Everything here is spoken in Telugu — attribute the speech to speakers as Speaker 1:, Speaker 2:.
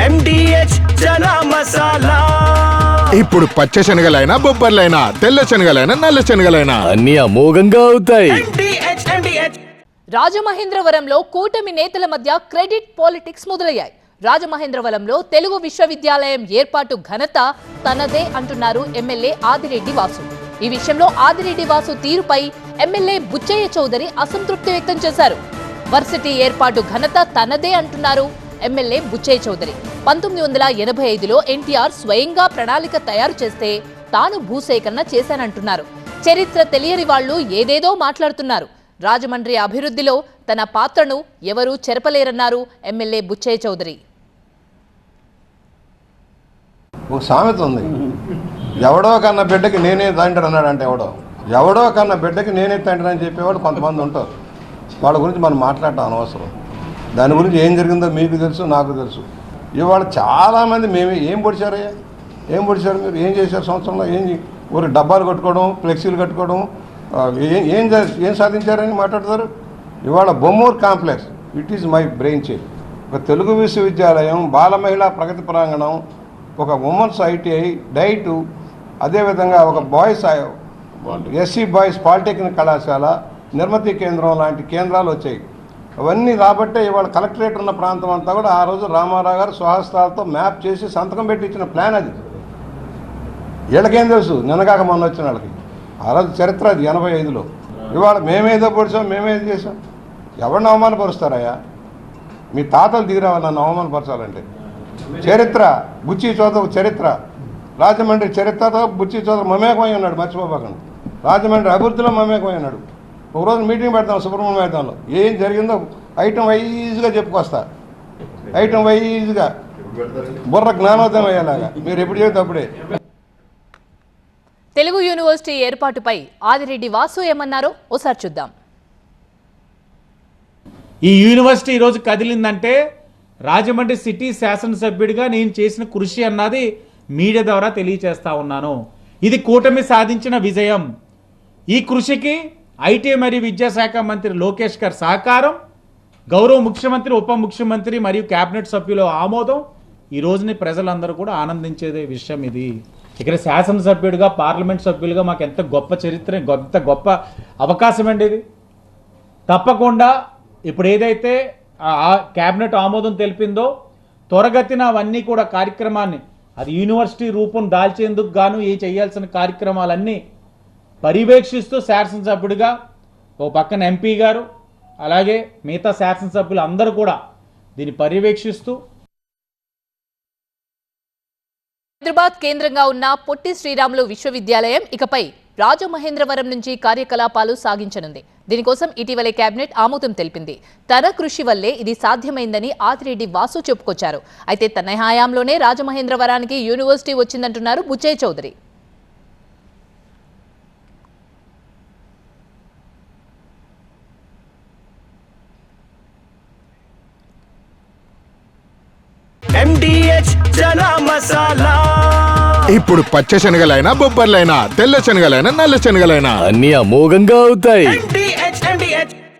Speaker 1: ఎండిహెచ్ చనా మసాలా
Speaker 2: ఇప్పుడు పచ్చ శనగలైనా బొబ్బర్లైనా తెల్ల శనగలైనా నల్ల శనగలైనా.
Speaker 3: అన్ని అమోఘంగా అవుతాయి.
Speaker 4: రాజమహేంద్రవరంలో కూటమి నేతల మధ్య క్రెడిట్ పాలిటిక్స్ మొదలయ్యాయి. రాజమహేంద్రవరంలో తెలుగు విశ్వవిద్యాలయం ఏర్పాటు ఘనత తనదే అంటున్నారు ఎమ్మెల్యే ఆదిరెడ్డి వాసు. ఈ విషయంలో ఆదిరెడ్డి వాసు తీరుపై ఎమ్మెల్యే బుచ్చయ్య చౌదరి అసంతృప్తి వ్యక్తం చేశారు. వర్సిటీ ఏర్పాటు ఘనత తనదే అంటున్నారు ఎమ్మెల్యే బుచ్చయ్య చౌదరి. పంతొమ్మిది వందల ఎనభై ఐదులో ఎన్టీఆర్ స్వయంగా ప్రణాళిక తయారు చేస్తే తాను భూసేకరణ చేశానంటున్నారు. చరిత్ర తెలియని వాళ్ళు ఏదేదో మాట్లాడుతున్నారు. రాజమండ్రి అభివృద్ధిలో తన పాత్రను ఎవరూ చెరపలేరన్నారు ఎమ్మెల్యే బుచ్చయ్య చౌదరి.
Speaker 5: ఒక సామెత ఉంది. ఎవడో కన్న బిడ్డకి నేనే తండ్రి అన్నాడంటే ఎవడో? ఎవడో కన్న బిడ్డకి నేనే తండ్రి అని చెప్పేవాడు కొంతమంది ఉంటారు. వాళ్ళ గురించి మనం మాట్లాడటం అనవసరం. దాని గురించి ఏం జరిగిందో మీకు తెలుసు నాకు తెలుసు. ఇవాళ చాలామంది మేమే ఏం పొడిచారయ్యా? ఏం పొడిచారు మీరు? ఏం చేశారు సంవత్సరంలో? ఏం ఊరి డబ్బాలు కట్టుకోవడం ఫ్లెక్సీలు కట్టుకోవడం ఏం ఏం ఏం సాధించారని మాట్లాడతారు? ఇవాళ Bommur complex it is my brain chair ఒక తెలుగు విశ్వవిద్యాలయం బాల మహిళా ప్రగతి ప్రాంగణం ఒక ఉమెన్స్ ఐటీఐ డైటు అదేవిధంగా ఒక బాయ్స్ ఎస్సీ బాయ్స్ పాలిటెక్నిక్ కళాశాల నిర్మతి కేంద్రం లాంటి కేంద్రాలు వచ్చాయి. అవన్నీ రాబట్టే ఇవాళ కలెక్టరేట్ ఉన్న ప్రాంతం అంతా కూడా ఆ రోజు రామారావు గారు స్వహస్తాలతో మ్యాప్ చేసి సంతకం పెట్టి ఇచ్చిన ప్లాన్ అది. వీళ్ళకేం తెలుసు? నిన్నగాక మొన్న వచ్చిన వాళ్ళకి. ఆ రోజు చరిత్ర అది ఎనభై ఐదులో. ఇవాళ మేమేదో పొడిచాం మేమేది చేసాం ఎవరిని అవమానపరుస్తారయ్యా? మీ తాతలు దిగిరావాలి నన్ను అవమానపరచాలంటే? చరిత్ర బుచ్చి చోత చరిత్ర. రాజమండ్రి చరిత్రతో బుచ్చి చోదకు మమేకమై ఉన్నాడు మర్చిపోబాకండి. రాజమండ్రి అభివృద్ధిలో మమేకమై ఉన్నాడు. ఒకరోజు మీటింగ్ పెడతాం సుబ్రహ్మణ్య మైదానంలో ఏం జరిగిందో ఐటమ్ వైజ్గా చెప్పుకొస్తా. ఐటమ్ వైజ్గా. బుర్ర జ్ఞానోదయం అయ్యేలాగా. మీరు ఎప్పుడు చెబితే అప్పుడే.
Speaker 4: తెలుగు యూనివర్సిటీ ఏర్పాటుపై ఆదిరెడ్డి వాసు ఏమన్నారో ఓసారి చూద్దాం.
Speaker 6: ఈ యూనివర్సిటీ ఈరోజు కదిలిందంటే రాజమండ్రి సిటీ శాసనసభ్యుడిగా నేను చేసిన కృషి అన్నది మీడియా ద్వారా తెలియచేస్తా ఉన్నాను. ఇది కూటమి సాధించిన విజయం. ఈ కృషికి ఐటీ మరియు విద్యాశాఖ మంత్రి లోకేష్ గారి సహకారం గౌరవ ముఖ్యమంత్రి ఉప ముఖ్యమంత్రి మరియు కేబినెట్ సభ్యుల ఆమోదం ఈ రోజుని ప్రజలందరూ కూడా ఆనందించేదే విషయం ఇది. ఇక్కడ శాసనసభ్యుడిగా పార్లమెంట్ సభ్యులుగా మాకు ఎంత గొప్ప చరిత్ర ఎంత గొప్ప అవకాశం అండి ఇది. తప్పకుండా ఇప్పుడు ఏదైతే కేబినెట్ క్యాబినెట్ ఆమోదం తెలిపిందో త్వరగతిన అవన్నీ కూడా కార్యక్రమాన్ని అది యూనివర్సిటీ రూపం దాల్చేందుకు గాను ఏ చేయాల్సిన కార్యక్రమాలన్నీ పర్యవేక్షిస్తూ శాసనసభ్యుడిగా ఓ పక్కన ఎంపీ గారు అలాగే మిగతా శాసనసభ్యులు అందరూ కూడా దీన్ని పర్యవేక్షిస్తూ
Speaker 4: హైదరాబాద్ కేంద్రంగా ఉన్న పొట్టి శ్రీరాములు విశ్వవిద్యాలయం ఇకపై రాజమహేంద్రవరం నుంచి కార్యకలాపాలు సాగించనుంది. దీనికోసం ఇటీవలే కేబినెట్ ఆమోదం తెలిపింది. తన కృషి వల్లే ఇది సాధ్యమైందని ఆదిరెడ్డి వాసు చెప్పుకొచ్చారు. అయితే తన హయాంలోనే రాజమహేంద్రవరానికి యూనివర్సిటీ వచ్చిందంటున్నారు బుచ్చయ్య చౌదరి
Speaker 1: ఎండిహెచ్ చనా మసాలా.
Speaker 2: ఇప్పుడు పచ్చ శనగలైనా బొబ్బర్లైనా తెల్ల శనగలైనా నల్ల శనగలైనా.
Speaker 3: అన్ని అమోఘంగా అవుతాయి.